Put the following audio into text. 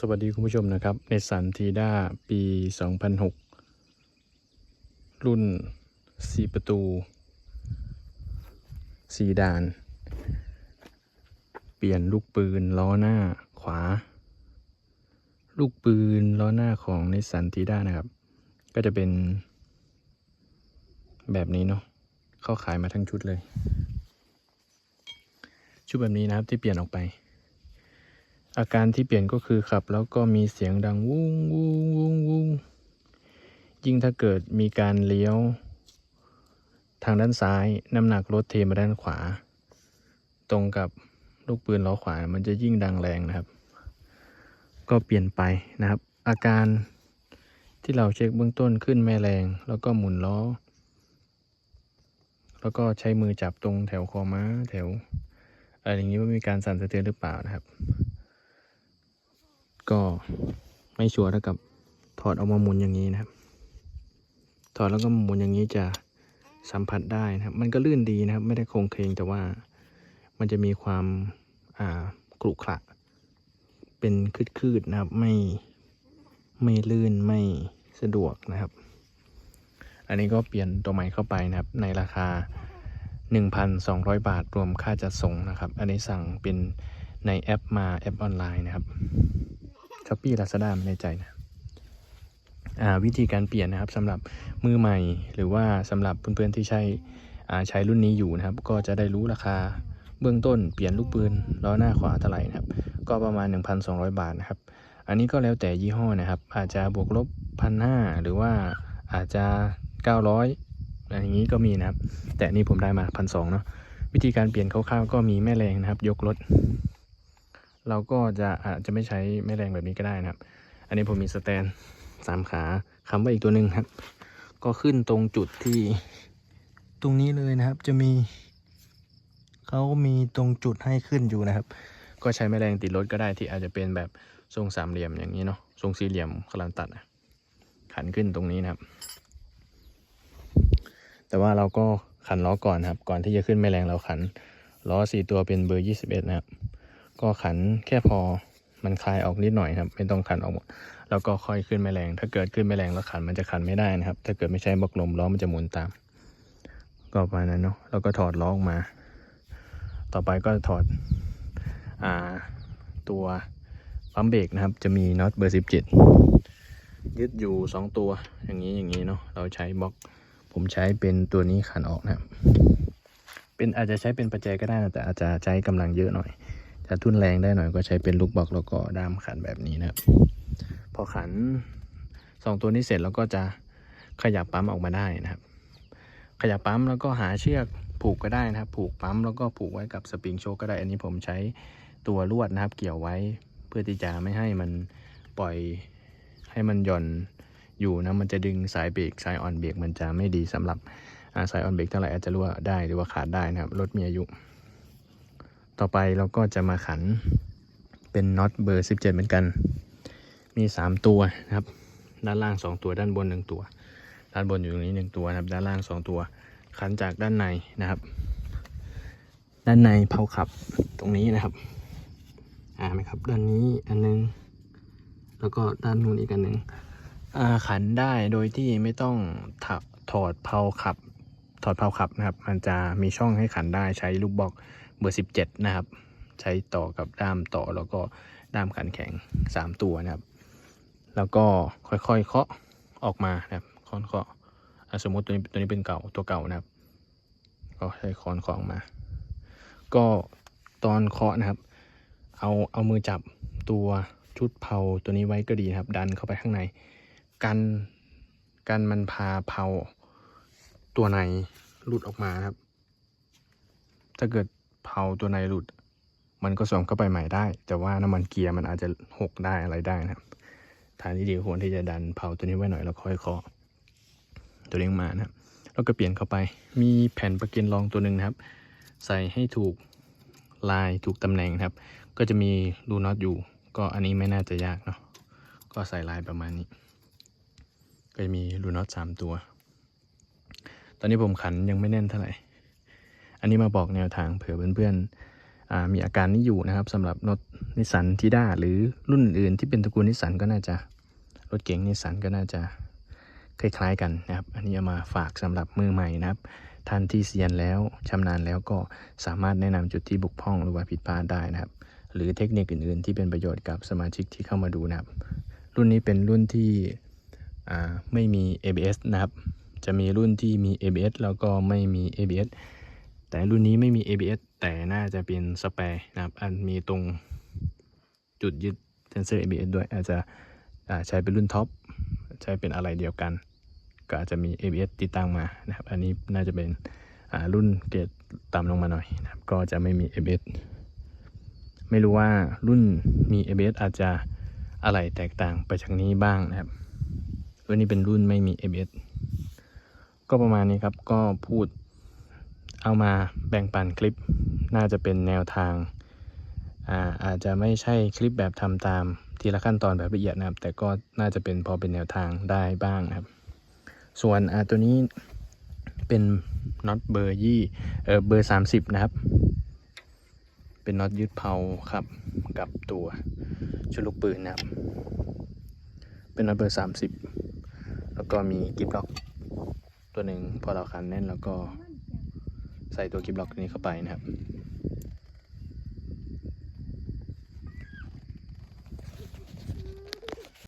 สวัสดีคุณผู้ชมนะครับในสันทีด้าปี 2006 รุ่น 4 ประตู 4 ด่าน เปลี่ยนลูกปืนล้อหน้าขวา ลูกปืนล้อหน้าของในสันทีด้านะครับ ก็จะเป็นแบบนี้เนาะเข้าขายมาทั้งชุดเลย ชุดแบบนี้นะครับที่เปลี่ยนออกไป อาการที่เปลี่ยนก็คือขับ แล้วก็มีเสียงดังวุ้งวุ้งวุ้งวุ้งยิ่งถ้าเกิดมีการเลี้ยว ทางด้านซ้ายน้ำหนักรถเทมาด้านขวา ตรงกับลูกปืนล้อขวา มันจะยิ่งดังแรงนะครับ ก็เปลี่ยนไปนะครับ อาการที่เราเช็คเบื้องต้นขึ้นแม่แรง แล้วก็หมุนล้อ แล้วก็ใช้มือจับตรงแถวคอม้าแถวอะไรอย่างนี้ว่ามีการสั่นสะเทือนหรือเปล่านะครับ ก็ไม่ชัวร์เท่ากับถอดออกมาหมุนอย่างนี้นะครับ ถอดแล้วก็หมุนอย่างนี้จะสัมผัสได้นะครับ มันก็ลื่นดีนะครับ ไม่ได้โครงเคลงแต่ว่ามันจะมีความอ่ากรุขระเป็นคืดๆนะครับ ไม่ไม่ลื่นไม่สะดวกนะครับ อันนี้ก็เปลี่ยนตัวใหม่เข้าไปนะครับ ในราคา 1,200 บาทรวมค่าจัดส่งนะครับ อันนี้สั่งเป็นในแอปมาแอปออนไลน์นะครับ ช้อปปี้ลาซาด้าไม่แน่ใจนะอ่าวิธีการเปลี่ยนนะครับสำหรับมือใหม่หรือว่าสำหรับเพื่อนๆที่ใช้อ่าใช้รุ่นนี้อยู่นะครับ ก็จะได้รู้ราคาเบื้องต้นเปลี่ยนลูกปืนล้อหน้าขวาเท่าไหร่นะครับ ก็ประมาณ 1,200 บาทนะครับ อันนี้ก็แล้วแต่ยี่ห้อนะครับ อาจจะบวกลบพันห้าหรือว่าอาจจะ 900อะไรอย่างนี้ก็มีนะครับ แต่นนี่ผมได้มาพันสองเนาะวิธีการเปลี่ยนคร่าวๆก็มีแม่แรงนะครับ ยกรถ เราก็จะอาจจะไม่ใช้แม่แรงแบบนี้ก็ได้นะครับ อันนี้ผมมีสแตนสามขาคำว่าอีกตัวหนึ่งครับ ก็ขึ้นตรงจุดที่ตรงนี้เลยนะครับ จะมีเขามีตรงจุดให้ขึ้นอยู่นะครับ ก็ใช้แม่แรงติดรถก็ได้ที่อาจจะเป็นแบบทรงสามเหลี่ยมอย่างนี้เนาะทรงสี่เหลี่ยมคลันตัดขันขึ้นตรงนี้นะครับ แต่ว่าเราก็ขันล้อก่อนครับ ก่อนที่จะขึ้นแม่แรงเราขันล้อสี่ตัวเป็นเบอร์ยี่สิบเอ็ดนะครับ ก็ขันแค่พอมันคลายออกนิดหน่อยครับ ไม่ต้องขันออกหมด แล้วก็ค่อยขึ้นแม่แรงถ้าเกิดขึ้นแม่แรงแล้วขันมันจะขันไม่ได้นะครับ ถ้าเกิดไม่ใช้บล็อกลมล้อมันจะหมุนตาม ก็ประมาณนั้นเนาะแล้วก็ถอดล้อออกมา ต่อไปก็ถอดอ่าตัวปั๊มเบรกนะครับ จะมีน็อตเบอร์สิบเจ็ดยึดอยู่สองตัวอย่างนี้อย่างนี้เนาะเราใช้บล็อก ผมใช้เป็นตัวนี้ขันออกนะครับเป็นอาจจะใช้เป็นปัจจัยก็ได้นะแต่อาจจะใช้กำลังเยอะหน่อย จะทุนแรงได้หน่อยก็ใช้เป็นลูกบล็อกแล้วก็ด้ามขันแบบนี้นะครับพอขันสองตัวนี้เสร็จแล้วก็จะขยับปั๊มออกมาได้นะครับ ขยับปั๊มแล้วก็หาเชือกผูกก็ได้นะครับ ผูกปั๊มแล้วก็ผูกไว้กับสปริงโชคก็ได้ อันนี้ผมใช้ตัวลวดนะครับ เกี่ยวไว้เพื่อที่จะไม่ให้มันปล่อยให้มันหย่อนอยู่นะมันจะดึงสายเบรกสายออนเบรกมันจะไม่ดีสำหรับสายออนเบรกเท่าไหร่อาจจะรั่วได้หรือว่าขาดได้นะครับรถมีอายุ ต่อไปเราก็จะมาขันเป็นน็อตเบอร์ 17 เหมือนกัน มี 3 ตัวนะครับ ด้านล่าง 2 ตัวด้านบน 1 ตัว ด้านบนอยู่ตรงนี้ 1 ตัวนะครับ ด้านล่าง 2 ตัว ขันจากด้านในนะครับ ด้านในเผาขับตรงนี้นะครับอ่าไหมครับ ด้านนี้อันนึง แล้วก็ด้านนู้นอีกอันหนึ่งอ่าขันได้โดยที่ไม่ต้องถอถอดเผาขับ ถอดเผาขับนะครับ มันจะมีช่องให้ขันได้ใช้ลูกบล็อก เบอร์ 17 นะครับ ใช้ต่อกับด้ามต่อแล้วก็ด้ามขันแข็ง 3 ตัวนะครับ แล้วก็ค่อยๆเคาะออกมานะครับค้อนเคาะสมมติตัวนี้ตัวนี้เป็นเก่าตัวเก่านะครับ ก็ใช้ค้อนเคาะออกมา ก็ตอนเคาะนะครับ เอาเอามือจับตัวชุดเผาตัวนี้ไว้ก็ดีนะครับ ดันเข้าไปข้างใน กันกันมันพาเผาตัวในหลุดออกมาครับ ถ้าเกิด เผาตัวในหลุด มันก็ส่งเข้าไปใหม่ได้ แต่ว่าน้ำมันเกียร์มันอาจจะหกได้อะไรได้นะครับทางที่ดีควรที่จะดันเผาตัวนี้ไว้หน่อยแล้วค่อยเคาะตัวนี้ออกมานะครับแล้วก็เปลี่ยนเข้าไป มีแผ่นประกันรองตัวหนึ่งนะครับ ใส่ให้ถูกลายถูกตำแหน่งนะครับ ก็จะมีรูน็อตอยู่ ก็อันนี้ไม่น่าจะยากเนาะก็ใส่ลายประมาณนี้ ก็จะมีรูน็อตสามตัว ตอนนี้ผมขันยังไม่แน่นเท่าไหร่ นนี้มาบอกแนวทางเผื่อเพื่อนอ่ามีอาการนี้อยู่นะครับสำหรับรถนิสสันทีด้าหรือรุ่นอื่นที่เป็นตระกูลนิสสันก็น่าจะรถเก๋งนิสสันก็น่าจะคล้ายๆกันนะครับ อันนี้ามาฝากสำหรับมือใหม่นะครับ ท่านที่เซียนแล้วชำนาญแล้วก็สามารถแนะนำจุดที่บุกพร่องหรือว่าผิดพลาดได้นะครับ หรือเทคนิคอื่นๆ ที่เป็นประโยชน์กับสมาชิกที่เข้ามาดูนะครับ รุ่นนี้เป็นรุ่นที่ไม่มี ABS นะครับ จะมีรุ่นที่มี ABS แล้วก็ไม่มี ABS แต่รุ่นนี้ไม่มี ABS แต่น่าจะเป็นสแปร์นะครับ อันมีตรงจุดยึดเซนเซอร์ ABS ด้วย อาจจะใช้เป็นรุ่นท็อป ใช้เป็นอะไรเดียวกัน ก็อาจจะมี ABS ติดตั้งมานะครับ อันนี้น่าจะเป็นรุ่นเกรดต่ำลงมาหน่อยนะครับ ก็จะไม่มี ABS ไม่รู้ว่ารุ่นมี ABS อาจจะอะไรแตกต่างไปจากนี้บ้างนะครับรุ่นนี้เป็นรุ่นไม่มี ABS ก็ประมาณนี้ครับ ก็พูด เอามาแบ่งปันคลิปน่าจะเป็นแนวทางอาอาจจะไม่ใช่คลิปแบบทำตามทีละขั้นตอนแบบละเอียดนะครับ แต่ก็น่าจะเป็นพอเป็นแนวทางได้บ้างครับ ส่วนตัวนี้เป็นน็อตเบอร์ยี่เออเบอร์สามสิบนะครับ เป็นน็อตยึดเพลาครับกับตัวชุดลูกปืนนะครับ เป็นน็อตเบอร์สามสิบแล้วก็มีกิบล็อกตัวหนึ่งพอเราขันแน่นแล้วก็ ใส่ตัวกิบล็อกนี้เข้าไปนะครับ